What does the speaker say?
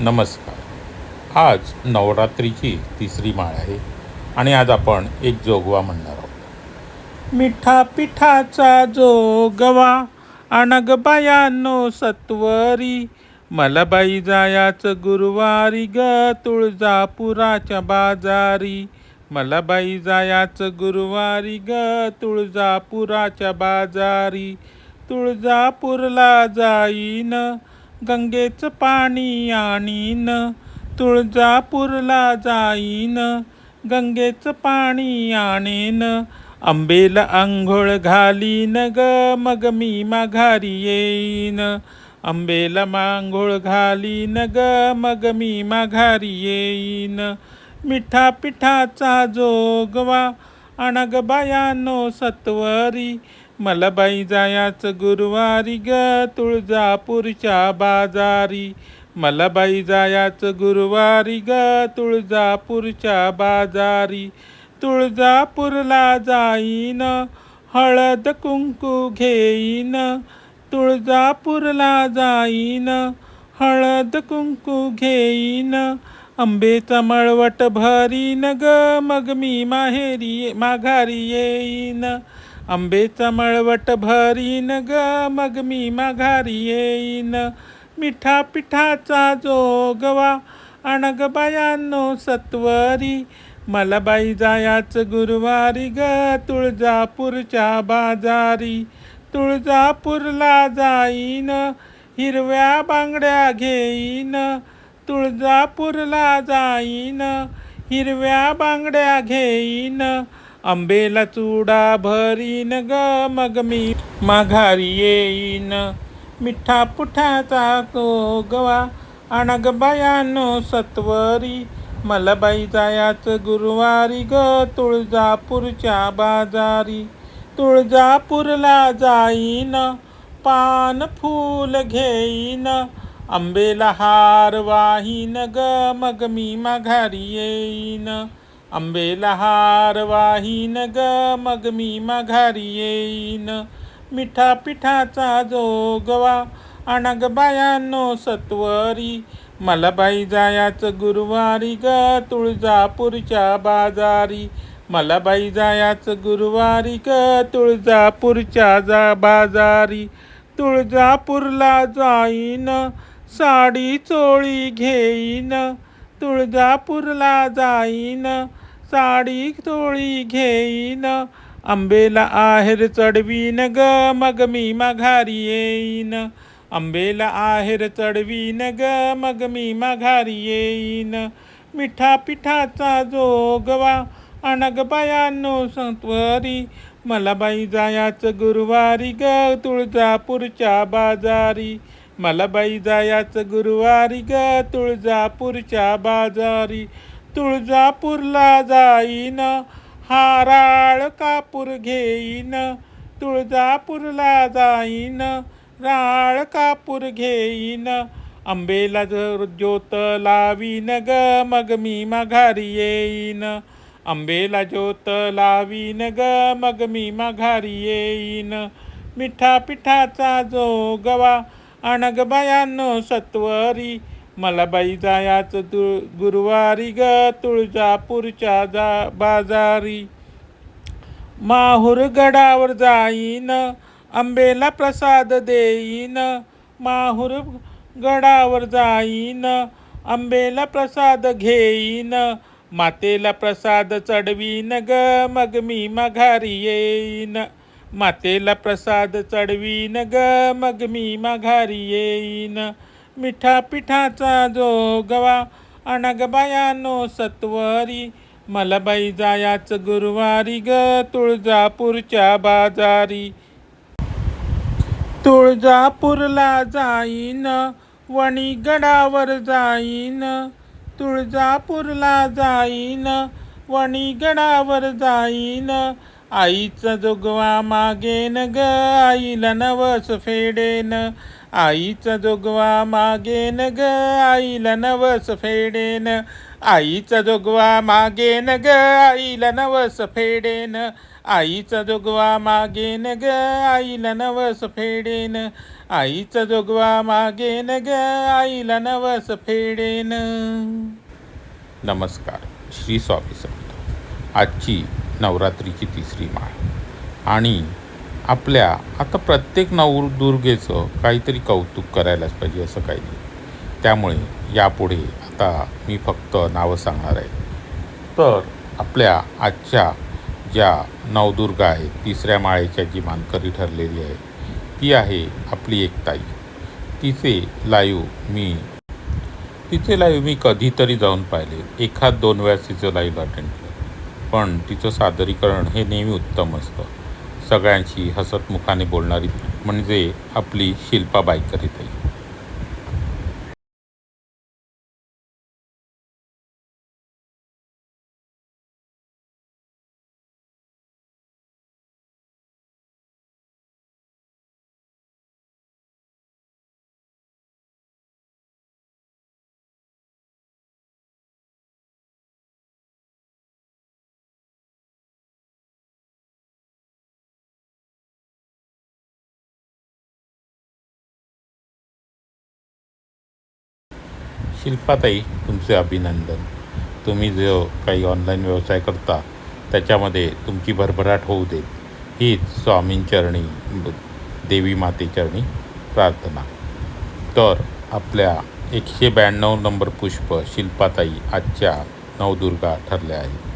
नमस्कार. आज नवरात्रीची तिसरी माळ आहे आणि आज आपण एक जोगवा म्हणणार आहोत. मिठा पिठाचा जोगवा अनग बायानो सत्वरी. मला बाई जायाच गुरुवारी ग तुळजापुराच्या बाजारी. मला बाई जायाच गुरुवारी ग तुळजापुराच्या बाजारी. तुळजापूरला जाईन गंगेचं पाणी आणीन तुळजापूरला जाईन. गंगेचं पाणी आणीन आंबेला आंघोळ घालीन ग मग मी माघारी येईन. आंबेला मांघोळ घालीन ग मग मी माघारी येईन. मिठा पिठाचा जोगवा अणग बायानो सत्वरी मला बाई जायाच गुरुवारी ग तुळजापूरच्या बाजारी. मला बाई जायाच गुरुवारी ग तुळजापूरच्या बाजारी. तुळजापूरला जाईन हळद कुंकू घेईन. तुळजापूरला जाईन हळद कुंकू घेईन. आंबेचा मळवट भरीन ग मग मी माहेरी माघारी येईन. आंबेचा मळवट भरीन ग मग मी माघारी येईन. मिठा पिठाचा जोगवा अणग बायांनो सत्वरी. मला बाई जायाच गुरुवारी ग तुळजापूरच्या बाजारी. तुळजापूरला जाईन हिरव्या बांगड्या घेईन. तुळजापूरला जाईन हिरव्या बांगड्या घेईन. आंबेला चुडा भरीन ग मग मी माघारी येईन. मिठा पुठाचा तो गवा अणग बायानो सत्वरी. मला बाई जायाच गुरुवारी ग तुळजापूरच्या बाजारी. तुळजापूरला जाईन पान फूल घेईन. आंबेला हार वाहीन ग मग मी माघारी येईन. आंबेला हार वाहीन ग मग मी माघारी येईन. मिठा पिठाचा जोगवा अनग बायानो सत्वरी. मला बाई जायाच गुरुवारी ग तुळजापूरच्या बाजारी. मला बाई जायाच गुरुवारी ग तुळजापूरच्या जा बाजारी. तुळजापूरला जाईन साडी चोळी घेईन. तुळजापूरला जाईन साडी तोळी घेईन. आंबेला आहेर चढवीन ग मग मी माघारी येईन. आंबेला आहेर चढवीन ग मग मी माघारी येईन. मिठा पिठाचा जोगवा अनग बायानो संतवरी. मला बाई जायाच गुरुवारी ग तुळजापूरच्या बाजारी. मला बाई जायाच गुरुवारी ग तुळजापूरच्या बाजारी. तुळजापूरला जाईन हाराळ कापूर घेईन. तुळजापूरला जाईन राळ कापूर घेईन. आंबेला जर ज्योत लावीन ग मग मी माघारी येईन. आंबेला ज्योत लावीन ग मग मी माघारी येईन. मिठा पिठाचा जोगवा अणग बायानो सत्वरी मला बाई जायाच गुरुवारी ग तुळजापूरच्या जा बाजारी. माहूर गडावर जाईन आंबेला प्रसाद देईन. माहूर गडावर जाईन आंबेला प्रसाद घेईन. मातेला प्रसाद चढवीन ग मग मी माघारी येईन. मातेला प्रसाद चढवीन ग मग मी माघारी येईन. मिठा पिठाचा जो गवा अनगबायानो सत्वरी मलबाई जायाच गुरुवारी ग तुळजापूरच्या बाजारी. तुळजापूरला जाईन वणी गडावर जाईन. तुळजापूरला जाईन वणी गडावर जाईन. आईचा जोगवा मागेन ग आईला नवस फेडेन. आईचा जोगवा मागेन ग आईला नवस फेडेन. आईचा जोगवा मागेन ग आईला नवस फेडेन. आईचा जोगवा मागेन ग आईला नवस फेडेन. आईचा जोगवा मागेन ग आईला नवस फेडेन. नमस्कार श्री स्वामी समर्थ. आजची नवरात्रीची तिसरी माळ. आणि आपल्या आता प्रत्येक नवदुर्गेचं काहीतरी कौतुक करायलाच पाहिजे असं काही नाही. त्यामुळे यापुढे आता मी फक्त नावं सांगणार आहे. तर आपल्या आजच्या ज्या नवदुर्गा आहेत तिसऱ्या माळेच्या जी मानकरी ठरलेली आहे ती आहे आपली एक ताई. तिचे लाईव्ह मी तिचे लाईव्ह मी कधीतरी जाऊन पाहिले. एखाद दोन वेळा तिचं लाईव्ह अटेंड केलं. पण तिचं सादरीकरण हे नेहमी उत्तम असतं. सगळ्यांशी हसतमुखाने बोलणारी म्हणजे आपली शिल्पा बाईकरी ताई शिल्पाताई तुमचे अभिनंदन. तुम्ही जो काही ऑनलाईन व्यवसाय करता त्याच्यामध्ये तुमची भरभराट होऊ देत हीच स्वामींचरणी देवी मातेचरणी प्रार्थना. तर आपल्या एकशे ब्याण्णव नंबर पुष्प शिल्पाताई आजच्या नवदुर्गा ठरल्या आहेत